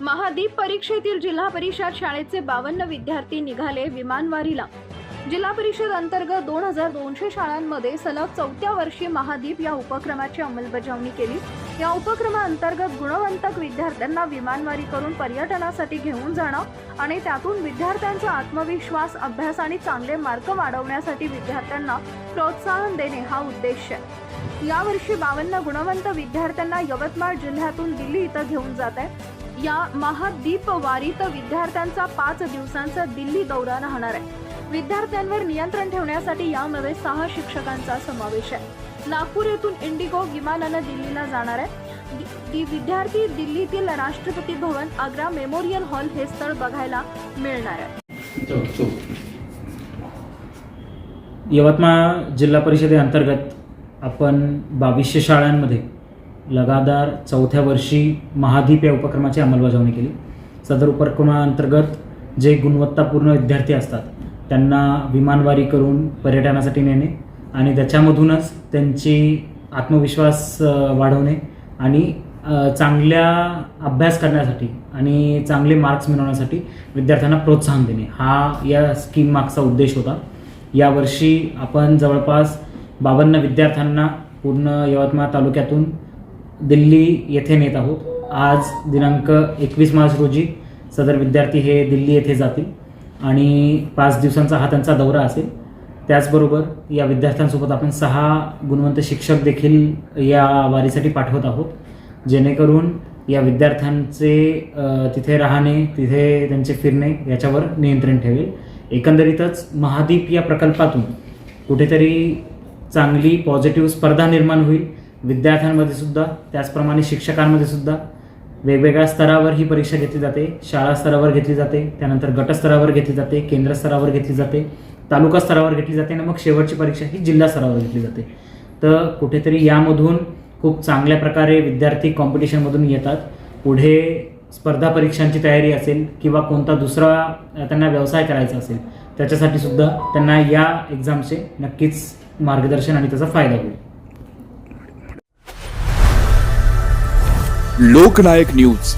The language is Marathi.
महादीप परीक्षेतील जिल्हा परिषद शाळेचे बावन्न विद्यार्थी निघाले विमानवारीला. जिल्हा परिषद अंतर्गत दोन हजार दोनशे शाळांमध्ये सलग चौथ्या वर्षी महादीप या उपक्रमाची अंमलबजावणी केली. या उपक्रमाअंतर्गत गुणवंतक विद्यार्थ्यांना विमानवारी करून पर्यटनासाठी घेऊन जाणं आणि त्यातून विद्यार्थ्यांचा आत्मविश्वास अभ्यास आणि चांगले मार्क वाढवण्यासाठी विद्यार्थ्यांना प्रोत्साहन देणे हा उद्देश आहे. यावर्षी बावन्न गुणवंत विद्यार्थ्यांना यवतमाळ जिल्ह्यातून दिल्ली इथं घेऊन जात आहे. या महादीप वारीत विद्यार्थ्यांचा पाच दिवसांचा दिल्ली दौरा राहणार आहे. विद्यार्थ्यांवर नियंत्रण ठेवण्यासाठी यामध्ये सहा शिक्षकांचा समावेश आहे. नागपूर येथून इंडिगो विमानानं दिल्लीला जाणार आहे. दि- दि- विद्यार्थी दिल्लीतील राष्ट्रपती भवन आग्रा मेमोरियल हॉल हे स्थळ बघायला मिळणार आहे. यवतमाळ जिल्हा परिषदेअंतर्गत आपण बावीसशे शाळांमध्ये लगातार चौथ्या वर्षी महादीप या उपक्रमाची अंमलबजावणी केली. सदर उपक्रमाअंतर्गत जे गुणवत्तापूर्ण विद्यार्थी असतात त्यांना विमानवारी करून पर्यटनासाठी नेणे आणि त्याच्यामधूनच त्यांची आत्मविश्वास वाढवणे आणि चांगल्या अभ्यास करण्यासाठी आणि चांगले मार्क्स मिळवण्यासाठी विद्यार्थ्यांना प्रोत्साहन देणे. हा या स्कीम मागचा उद्देश होता. यावर्षी आपण जवळपास बावन्न विद्यार्थ्यांना पूर्ण यवतमाळ तालुक्यातून दिल्ली येथे नेत आहोत. आज दिनांक एकवीस मार्च रोजी सदर विद्यार्थी हे दिल्ली येथे जातील आणि पाच दिवसांचा हा त्यांचा दौरा असेल. त्याचबरोबर या विद्यार्थ्यांसोबत आपण सहा गुणवंत शिक्षक देखील या वारीसाठी पाठवत आहोत. जेणेकरून या विद्यार्थ्यांचे तिथे राहणे तिथे त्यांचे फिरणे याच्यावर नियंत्रण ठेवेल. एकंदरीतच महादीप या प्रकल्पातून कुठेतरी चांगली पॉझिटिव्ह स्पर्धा निर्माण होईल. विद्यार्थ्यांमध्ये सुद्धा त्याचप्रमाणे शिक्षकांमध्ये सुद्धा वेगवेगळ्या स्तरावर ही परीक्षा घेतली जाते. शाळा स्तरावर घेतली जाते त्यानंतर गटस्तरावर घेतली जाते केंद्र स्तरावर घेतली जाते तालुका स्तरावर घेतली जाते आणि मग शेवटची परीक्षा ही जिल्हा स्तरावर घेतली जाते. तर कुठेतरी यामधून खूप चांगल्या प्रकारे विद्यार्थी कॉम्पिटिशनमधून येतात. पुढे स्पर्धा परीक्षांची तयारी असेल किंवा कोणता दुसरा त्यांना व्यवसाय करायचा असेल त्याच्यासाठी सुद्धा त्यांना या एक्झामचे नक्कीच मार्गदर्शन आणि त्याचा फायदा होईल. लोकनायक न्यूज.